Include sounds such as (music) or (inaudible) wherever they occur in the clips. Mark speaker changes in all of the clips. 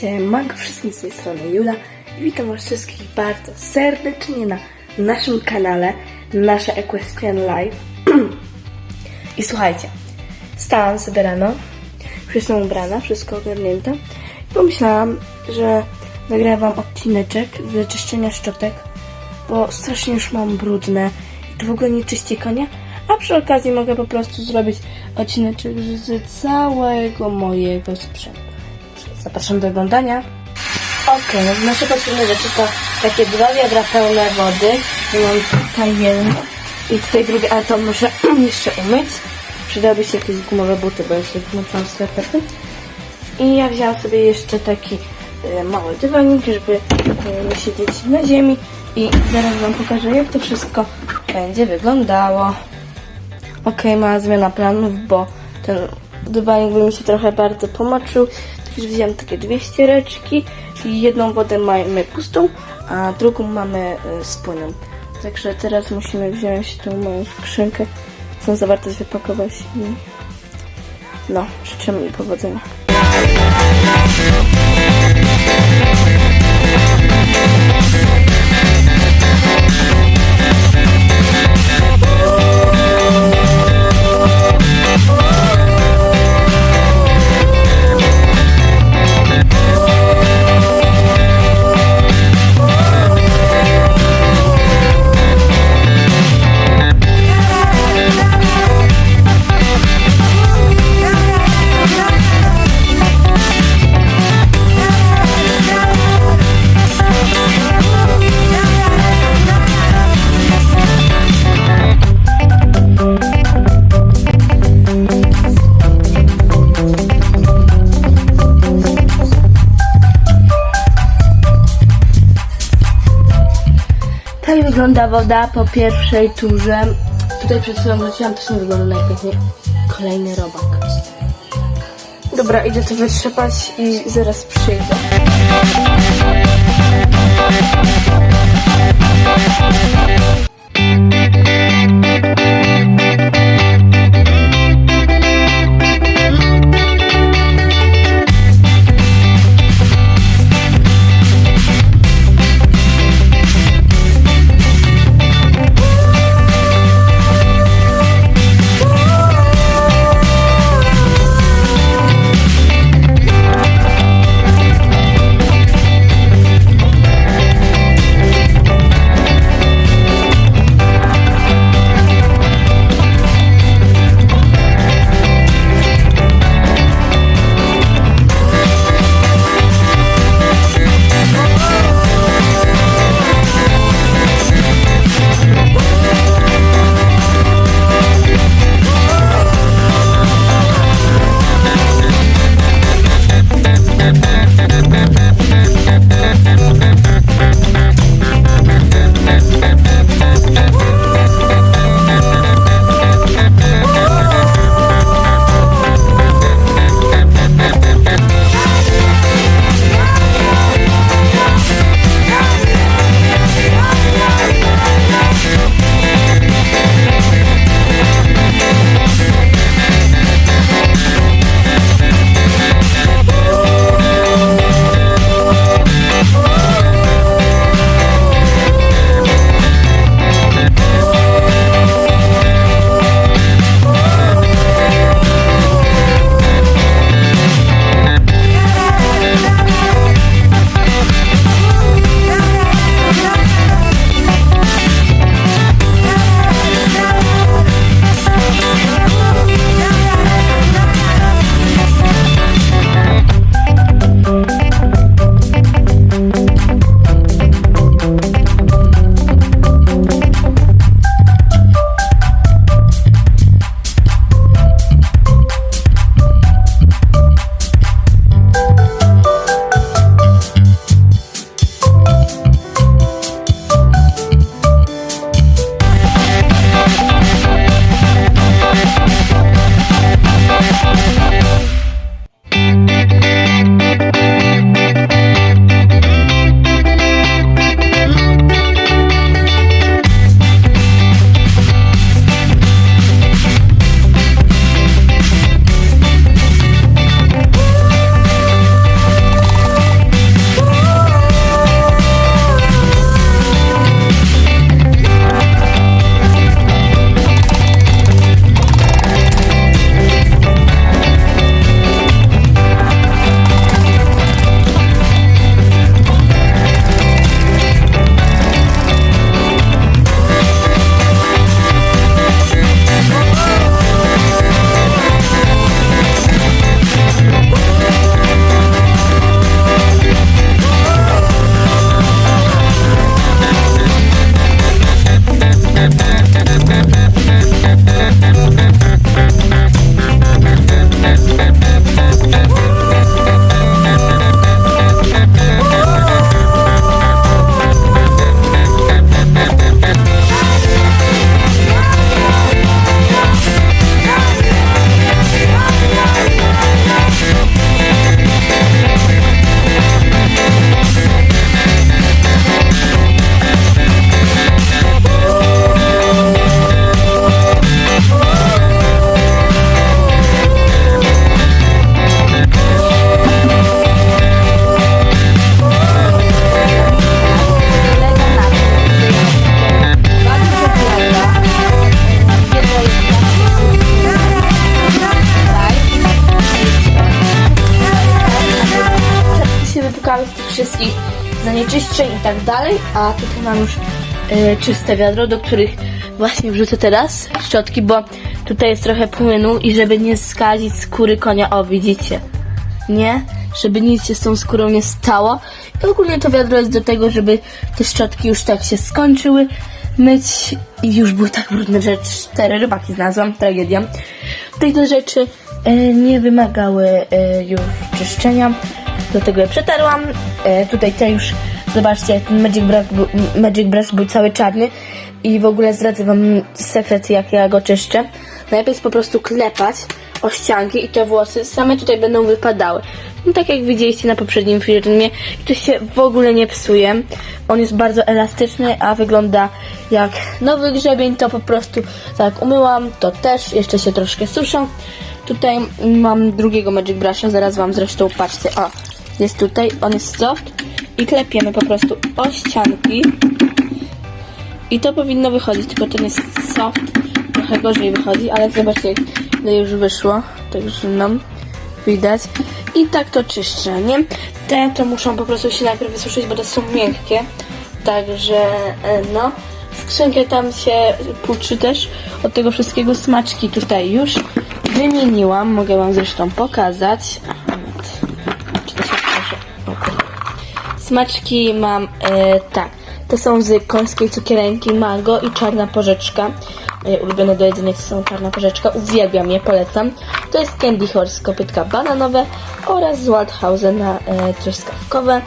Speaker 1: Siemanko wszystkim z tej strony Jula. I witam was wszystkich bardzo serdecznie na naszym kanale Nasze Equestrian Live. (clears throat) I słuchajcie, stałam sobie rano, już jestem ubrana, wszystko ogarnięte. I pomyślałam, że nagrałem wam odcineczek z czyszczenia szczotek, bo strasznie już mam brudne i to w ogóle nie czyści konia, a przy okazji mogę po prostu zrobić odcineczek z całego mojego sprzętu. Zapraszam do oglądania. No nasze potrzebne rzeczy to takie dwa wiadra pełne wody. Mam tutaj jeden i tutaj drugie, ale to muszę (clears throat) jeszcze umyć. Przydałyby się jakieś gumowe buty, bo jeszcze włączyłam skarpety. I ja wzięłam sobie jeszcze taki e, mały dywanik, żeby nie siedzieć na ziemi. I zaraz Wam pokażę, jak to wszystko będzie wyglądało. Okej, mała zmiana planów, bo ten dywanik by mi się trochę bardzo pomoczył. Także wziąłem takie dwie ściereczki i jedną wodę mamy pustą, a drugą mamy e, z płynem. Także teraz musimy wziąć tą moją skrzynkę, chcę zawartość wypakować i no, życzę mi powodzenia. tak wygląda woda po pierwszej turze. Tutaj przed chwilą wróciłam, to się wygląda najpiękniej. Kolejny robak. Dobra, idę to wytrzepać i zaraz przyjdę. Thank you. Tak dalej, a tutaj mam już e, czyste wiadro, do których właśnie wrzucę teraz szczotki, bo tutaj jest trochę płynu i żeby nie skazić skóry konia, o widzicie, nie? Żeby nic się z tą skórą nie stało. I ogólnie to wiadro jest do tego, żeby te szczotki już tak się skończyły myć i już były tak brudne, że cztery rybaki znalazłam, tragedia. Tutaj te rzeczy e, nie wymagały e, już czyszczenia, dlatego je przetarłam. Tutaj te już, zobaczcie, ten Magic Brush, był, Magic Brush był cały czarny i w ogóle zdradzę wam sekret, jak ja go czyszczę. Jest po prostu klepać o ścianki i te włosy same tutaj będą wypadały. No tak jak widzieliście na poprzednim filmie, to się w ogóle nie psuje. On jest bardzo elastyczny, a wygląda jak nowy grzebień, to po prostu tak jak umyłam, to też jeszcze się troszkę suszą. Tutaj mam drugiego Magic Brusha, zaraz wam zresztą patrzcie, o, jest tutaj, on jest soft i klepiemy po prostu o ścianki i to powinno wychodzić, tylko ten jest soft, trochę gorzej wychodzi, ale zobaczcie, ile już wyszło, także no, widać. I tak to czyszczę, nie? Te to muszą po prostu się najpierw wysuszyć, bo to są miękkie, także e, no. Skrzynkę tam się płuczy też od tego wszystkiego smaczki tutaj już wymieniłam, mogę wam zresztą pokazać. Smaczki mam e, tak. To są z końskiej cukieręki mango i czarna porzeczka. Moje ulubione do jedzenia są czarna porzeczka. Uwielbiam je, polecam. To jest Candy Horse kopytka bananowe oraz z Waldhausen na e, truskawkowe.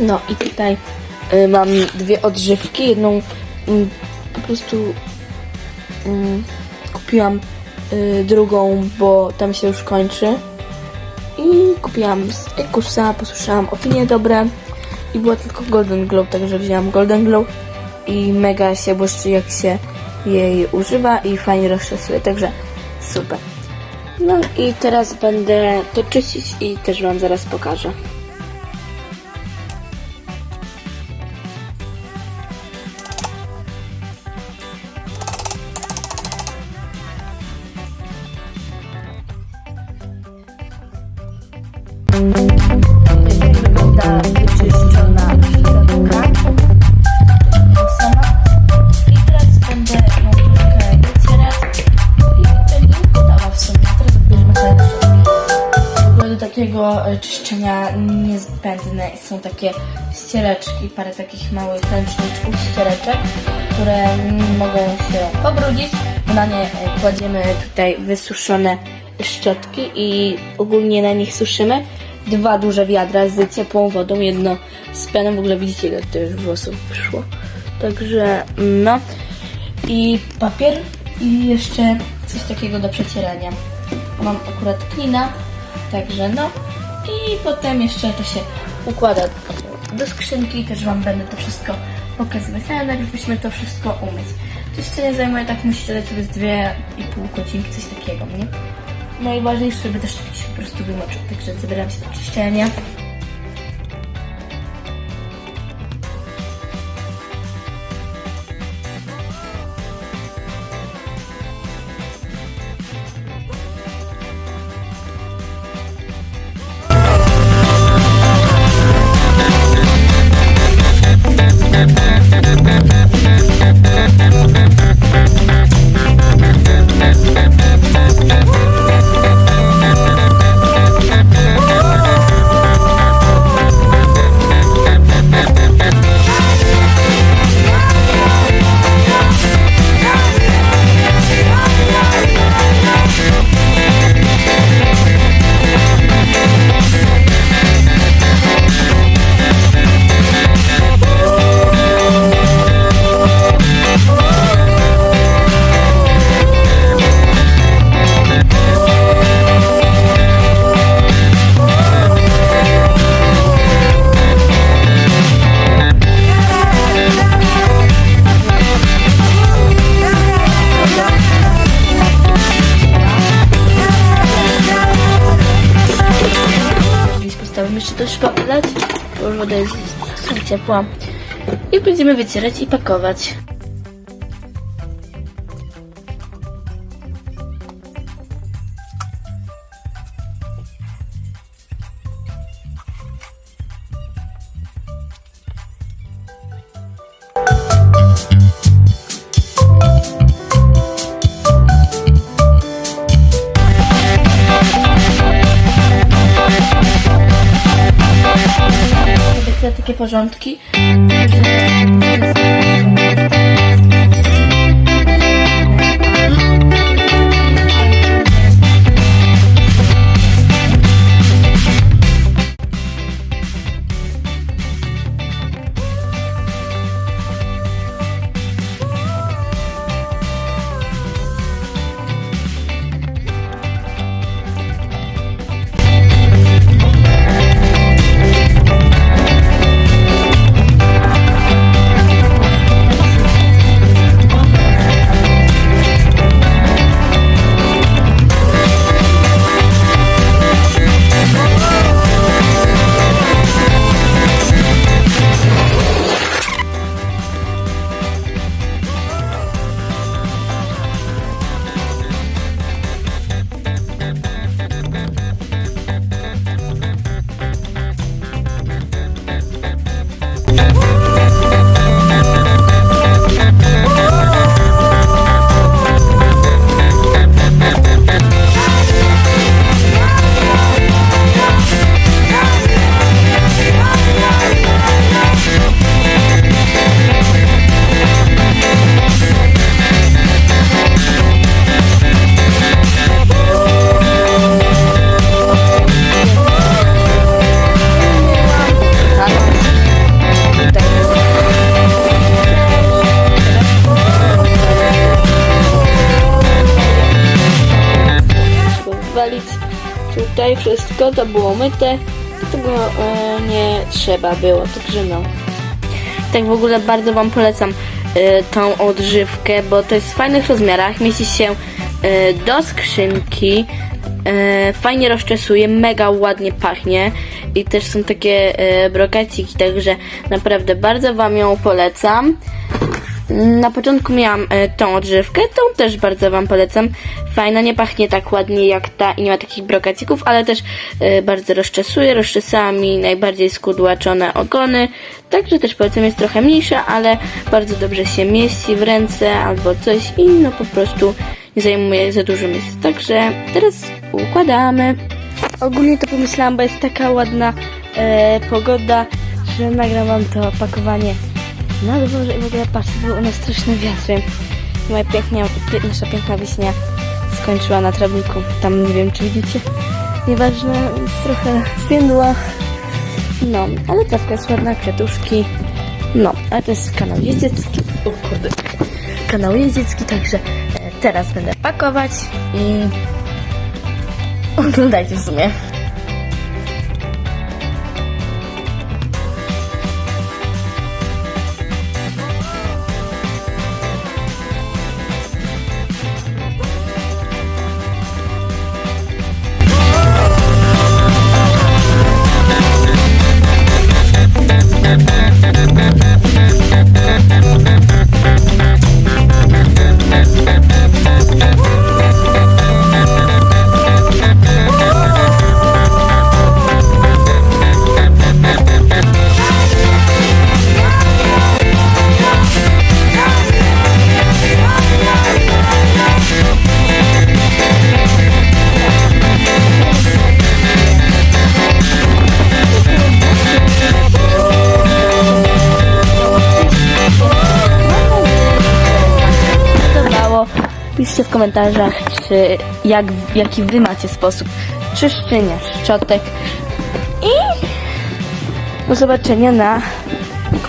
Speaker 1: No i tutaj y, mam dwie odżywki. Jedną mm, po prostu mm, kupiłam y, drugą, bo tam się już kończy. I kupiłam z Ekusa, posłyszałam opinie dobre i była tylko Golden Glow, także wzięłam Golden Glow i mega się błyszczy jak się jej używa i fajnie rozczesuje, także super. No i teraz będę to czyścić i też Wam zaraz pokażę. Czyszczenia niezbędne są takie ściereczki, parę takich małych ręczniczków, ściereczek, które mogą się pobrudzić. Na nie kładziemy tutaj wysuszone szczotki i ogólnie na nich suszymy. Dwa duże wiadra z ciepłą wodą, jedno z pianą. W ogóle widzicie, ile już włosów przyszło. Także no. I papier i jeszcze coś takiego do przecierania. Mam akurat klina, także no. I potem jeszcze to się układa do skrzynki, też Wam będę to wszystko pokazywać. Ale najpierw musimy to wszystko umyć. Czyszczenie zajmuje, tak musicie dać sobie z 2,5 godzinki, coś takiego, nie? Najważniejsze, żeby też taki się po prostu wymoczył. Także zabieram się do czyszczenia. Szpapę dać, bo już woda jest ciepła. I będziemy wycierać i pakować. Porządki. Myte, tego e, nie trzeba było, także no. Tak w ogóle bardzo Wam polecam e, tą odżywkę, bo to jest w fajnych rozmiarach, mieści się e, do skrzynki, e, fajnie rozczesuje, mega ładnie pachnie i też są takie e, brokaciki, także naprawdę bardzo Wam ją polecam. Na początku miałam e, tą odżywkę, tą też bardzo Wam polecam. Fajna, nie pachnie tak ładnie jak ta i nie ma takich brokacików, ale też e, bardzo rozczesuje. Rozczesała mi najbardziej skudłaczone ogony, także też polecam, jest trochę mniejsza, ale bardzo dobrze się mieści w ręce albo coś i no po prostu nie zajmuje za dużo miejsca. Także teraz układamy. Ogólnie to pomyślałam, bo jest taka ładna e, pogoda, że nagram to opakowanie na dworze i w ogóle patrzcie, był u nas straszny wiatr, wiem. Moja pięknia, pie, nasza piękna wiśnia skończyła na trawniku. Tam nie wiem, czy widzicie. Nieważne, jest trochę zdjęła. No, ale trawka jest ładna, kwiatuszki. No, ale to jest kanał jeździecki. O kurde. Kanał jeździecki, także e, teraz będę pakować i oglądajcie w sumie. Podobało. Piszcie w komentarzach, czy jak, jaki wy macie sposób czyszczenia szczotek. I do zobaczenia na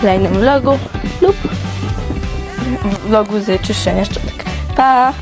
Speaker 1: kolejnym vlogu lub vlogu z czyszczenia szczotek. Pa!